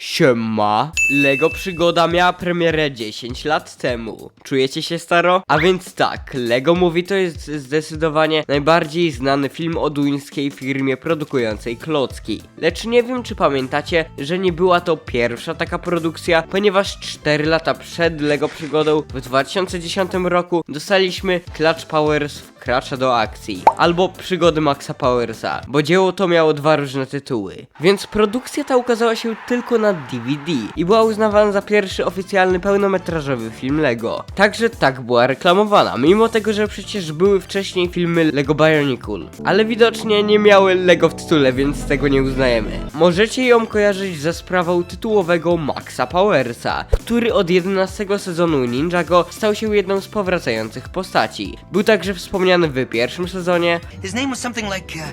Siema. Lego Przygoda miała premierę 10 lat temu. Czujecie się staro? A więc tak, Lego Movie to jest zdecydowanie najbardziej znany film o duńskiej firmie produkującej klocki. Lecz nie wiem czy pamiętacie, że nie była to pierwsza taka produkcja, ponieważ 4 lata przed Lego Przygodą w 2010 roku dostaliśmy Clutch Powers wkracza do akcji, albo Przygody Maxa Powersa, bo dzieło to miało dwa różne tytuły. Więc produkcja ta ukazała się tylko na DVD i była uznawana za pierwszy oficjalny pełnometrażowy film Lego. Także tak była reklamowana, mimo tego, że przecież były wcześniej filmy Lego Bionicle, ale widocznie nie miały Lego w tytule, więc tego nie uznajemy. Możecie ją kojarzyć ze sprawą tytułowego Maxa Powersa, który od 11 sezonu Ninjago stał się jedną z powracających postaci. Był także wspomniany w pierwszym sezonie, His name was something like uh,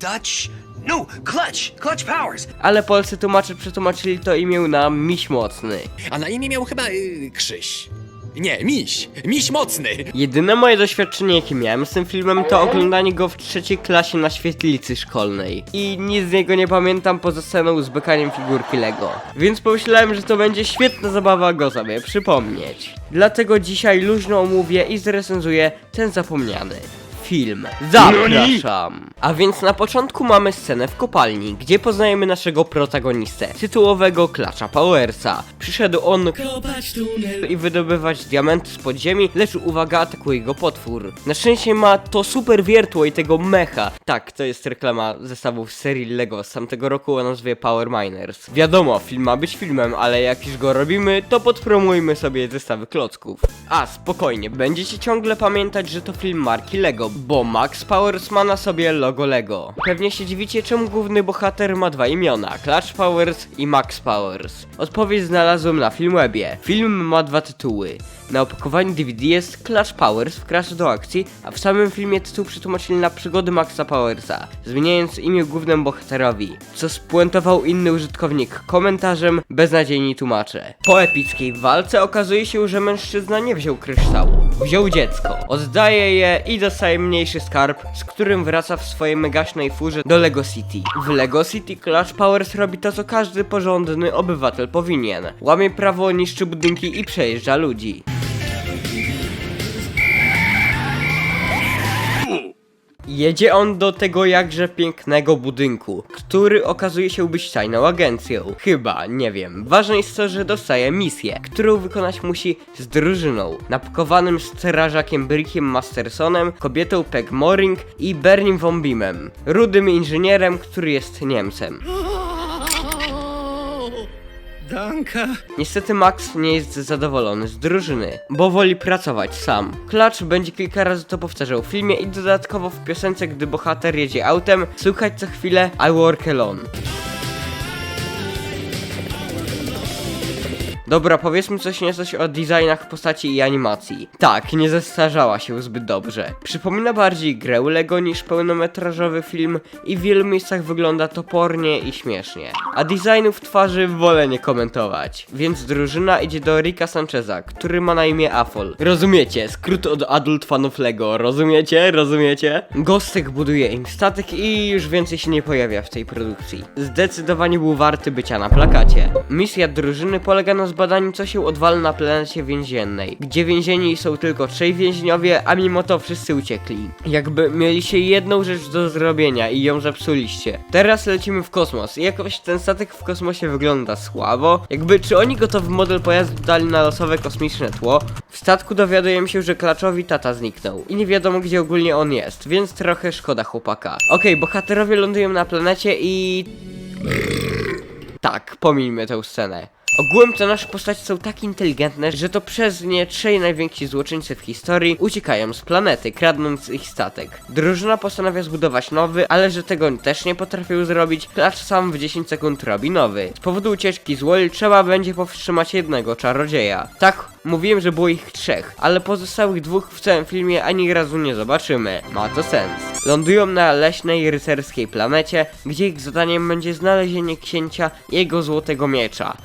Dutch. No, Clutch. Clutch Powers. ale polscy tłumacze przetłumaczyli to imię na Miś Mocny. A na imię miał chyba y, Krzyś. Nie, miś. Miś mocny. Jedyne moje doświadczenie jakie miałem z tym filmem to oglądanie go w trzeciej klasie na świetlicy szkolnej. I nic z niego nie pamiętam poza sceną z bekaniem figurki Lego. Więc pomyślałem, że to będzie świetna zabawa go sobie przypomnieć. Dlatego dzisiaj luźno omówię i zrecenzuję ten zapomniany film. Zapraszam! A więc na początku mamy scenę w kopalni, gdzie poznajemy naszego protagonistę, tytułowego Klacza Powersa. Przyszedł on i wydobywać diamenty z podziemi, lecz uwaga, atakuje go potwór. Na szczęście ma to super wiertło i tego mecha. Tak, to jest reklama zestawów serii LEGO z tamtego roku o nazwie Power Miners. Wiadomo, film ma być filmem, ale jak już go robimy, to podpromujmy sobie zestawy klocków. A, spokojnie, będziecie ciągle pamiętać, że to film marki LEGO, bo Max Powers ma na sobie logo LEGO. Pewnie się dziwicie, czemu główny bohater ma dwa imiona, Clutch Powers i Max Powers. Odpowiedź znalazłem na Filmwebie. Film ma dwa tytuły. Na opakowaniu DVD jest Clutch Powers wkracza do akcji, a w samym filmie tytuł przetłumaczyli na przygody Maxa Powersa, zmieniając imię głównemu bohaterowi, co spuentował inny użytkownik komentarzem beznadziejni tłumacze. Po epickiej walce okazuje się, że mężczyzna nie wziął kryształu, wziął dziecko, oddaje je i dostaje mniejszy skarb, z którym wraca w swojej megaśnej furze do Lego City. W Lego City Clutch Powers robi to, co każdy porządny obywatel powinien. Łamie prawo, niszczy budynki i przejeżdża ludzi. Jedzie on do tego jakże pięknego budynku, który okazuje się być tajną agencją. Chyba, nie wiem. Ważne jest to, że dostaje misję, którą wykonać musi z drużyną. Napakowanym strażakiem Brickiem Mastersonem, kobietą Peg Moring i Bernim Von Beamem. Rudym inżynierem, który jest Niemcem. Danka. Niestety Max nie jest zadowolony z drużyny, bo woli pracować sam. Klacz będzie kilka razy to powtarzał w filmie i dodatkowo w piosence, gdy bohater jedzie autem, słychać co chwilę I work alone. Dobra, powiedzmy coś nieco o designach postaci i animacji. Tak, nie zestarzała się zbyt dobrze. Przypomina bardziej grę Lego niż pełnometrażowy film i w wielu miejscach wygląda topornie i śmiesznie. A designów twarzy wolę nie komentować. Więc drużyna idzie do Rika Sancheza, który ma na imię Afol. Rozumiecie, skrót od Adult Fanów Lego, rozumiecie? Rozumiecie? Gostek buduje im statek i już więcej się nie pojawia w tej produkcji. Zdecydowanie był warty bycia na plakacie. Misja drużyny polega na zbadaniu co się odwala na planecie więziennej, gdzie więzieni są tylko trzej więźniowie, a mimo to wszyscy uciekli. Jakby mieliście jedną rzecz do zrobienia i ją zepsuliście. Teraz lecimy w kosmos i jakoś ten statek w kosmosie wygląda słabo. Jakby czy oni gotowy model pojazdu dali na losowe kosmiczne tło? W statku dowiadujemy się, że klaczowi tata zniknął i nie wiadomo gdzie ogólnie on jest, więc trochę szkoda chłopaka. Okej, bohaterowie lądują na planecie i tak, pomińmy tę scenę. Ogółem to nasze postacie są tak inteligentne, że to przez nie trzej najwięksi złoczyńcy w historii uciekają z planety, kradnąc ich statek. Drużyna postanawia zbudować nowy, ale że tego też nie potrafił zrobić, klacz sam w 10 sekund robi nowy. Z powodu ucieczki z Wall trzeba będzie powstrzymać jednego czarodzieja. Tak Mówiłem, że było ich trzech, ale pozostałych dwóch w całym filmie ani razu nie zobaczymy. Ma to sens. Lądują na leśnej rycerskiej planecie, gdzie ich zadaniem będzie znalezienie księcia jego złotego miecza,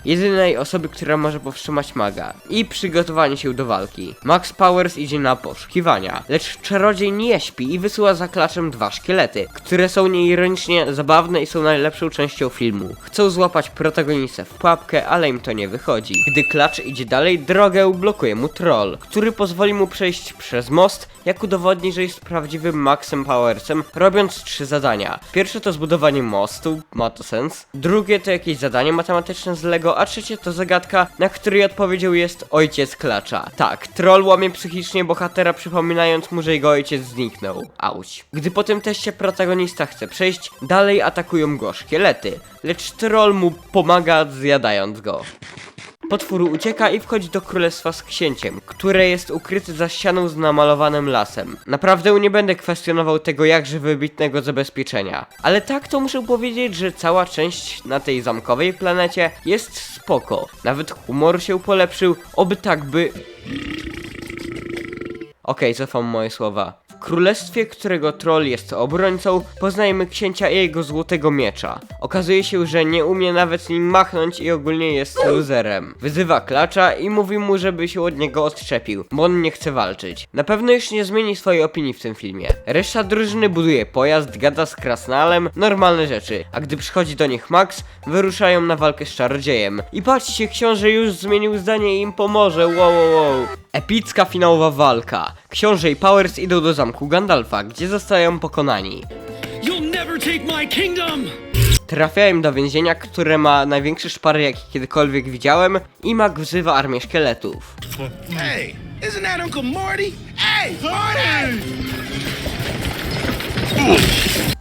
osoby, która może powstrzymać maga, i przygotowanie się do walki. Max Powers idzie na poszukiwania, lecz czarodziej nie śpi i wysyła za klaczem dwa szkielety, które są nieironicznie zabawne i są najlepszą częścią filmu. Chcą złapać protagonistę w pułapkę, ale im to nie wychodzi. Gdy klacz idzie dalej, drogę blokuje mu troll, który pozwoli mu przejść przez most, jak udowodni, że jest prawdziwym Maxem Powersem, robiąc trzy zadania. Pierwsze to zbudowanie mostu, ma to sens. Drugie to jakieś zadanie matematyczne z Lego, a trzecie to zagadka, na której odpowiedzią jest ojciec klacza. Tak, troll łamie psychicznie bohatera, przypominając mu, że jego ojciec zniknął. Auć. Gdy po tym teście protagonista chce przejść, dalej atakują go szkielety, lecz troll mu pomaga zjadając go. Potwór ucieka i wchodzi do królestwa z księciem, które jest ukryte za ścianą z namalowanym lasem. Naprawdę nie będę kwestionował tego jakże wybitnego zabezpieczenia. Ale tak to muszę powiedzieć, że cała część na tej zamkowej planecie jest spoko. Nawet humor się polepszył, oby tak by... Okej, cofam moje słowa. W królestwie, którego troll jest obrońcą, poznajemy księcia i jego złotego miecza. Okazuje się, że nie umie nawet nim machnąć i ogólnie jest luzerem. Wyzywa klacza i mówi mu, żeby się od niego odczepił, bo on nie chce walczyć. Na pewno już nie zmieni swojej opinii w tym filmie. Reszta drużyny buduje pojazd, gada z krasnalem, normalne rzeczy. A gdy przychodzi do nich Max, wyruszają na walkę z czarodziejem. I patrzcie, książę już zmienił zdanie i im pomoże, wow, wow, wow. Epicka finałowa walka. Książę i Powers idą do zamku Gandalfa, gdzie zostają pokonani. You'll never take my kingdom! Trafiają do więzienia, które ma największy szpary jaki kiedykolwiek widziałem i Mag wzywa armię szkieletów. Hey, isn't that Uncle Marty? Hey, Marty!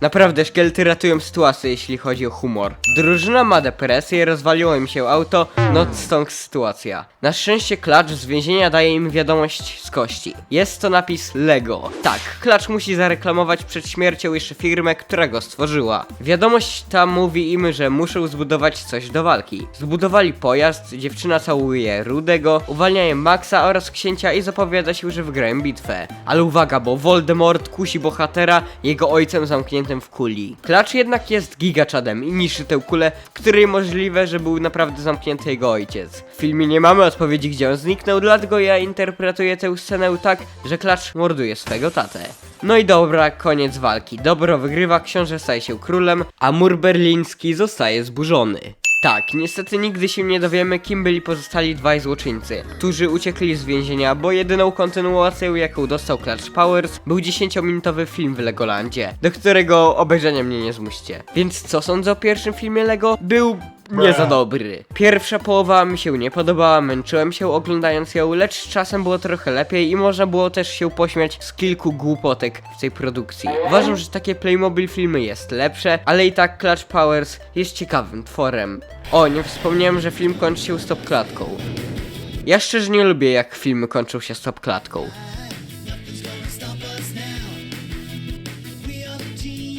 Naprawdę, szkielety ratują sytuację, jeśli chodzi o humor. Drużyna ma depresję, rozwaliło im się auto, no stąd sytuacja. Na szczęście Klacz z więzienia daje im wiadomość z kości. Jest to napis Lego. Tak, Klacz musi zareklamować przed śmiercią jeszcze firmę, która go stworzyła. Wiadomość ta mówi im, że muszą zbudować coś do walki. Zbudowali pojazd, dziewczyna całuje Rudego, uwalniają Maxa oraz księcia i zapowiada się, że wygrają bitwę. Ale uwaga, bo Voldemort kusi bohatera jego ojcem zamkniętym w kuli. Klacz jednak jest gigaczadem i niszczy tę kulę, której możliwe, że był naprawdę zamknięty jego ojciec. W filmie nie mamy odpowiedzi, gdzie on zniknął, dlatego ja interpretuję tę scenę tak, że Klacz morduje swego tatę. No i dobra, koniec walki. Dobro wygrywa, książę staje się królem, a mur berliński zostaje zburzony. Tak, niestety nigdy się nie dowiemy, kim byli pozostali dwaj złoczyńcy, którzy uciekli z więzienia, bo jedyną kontynuacją, jaką dostał Clutch Powers, był 10-minutowy film w Legolandzie, do którego obejrzenia mnie nie zmuście. Więc co sądzę o pierwszym filmie Lego? Był nie za dobry. Pierwsza połowa mi się nie podobała, męczyłem się oglądając ją, lecz czasem było trochę lepiej i można było też się pośmiać z kilku głupotek w tej produkcji. Uważam, że takie Playmobil filmy jest lepsze, ale i tak Clutch Powers jest ciekawym tworem. O, nie wspomniałem, że film kończy się stop klatką. Ja szczerze nie lubię jak filmy kończą się stop klatką.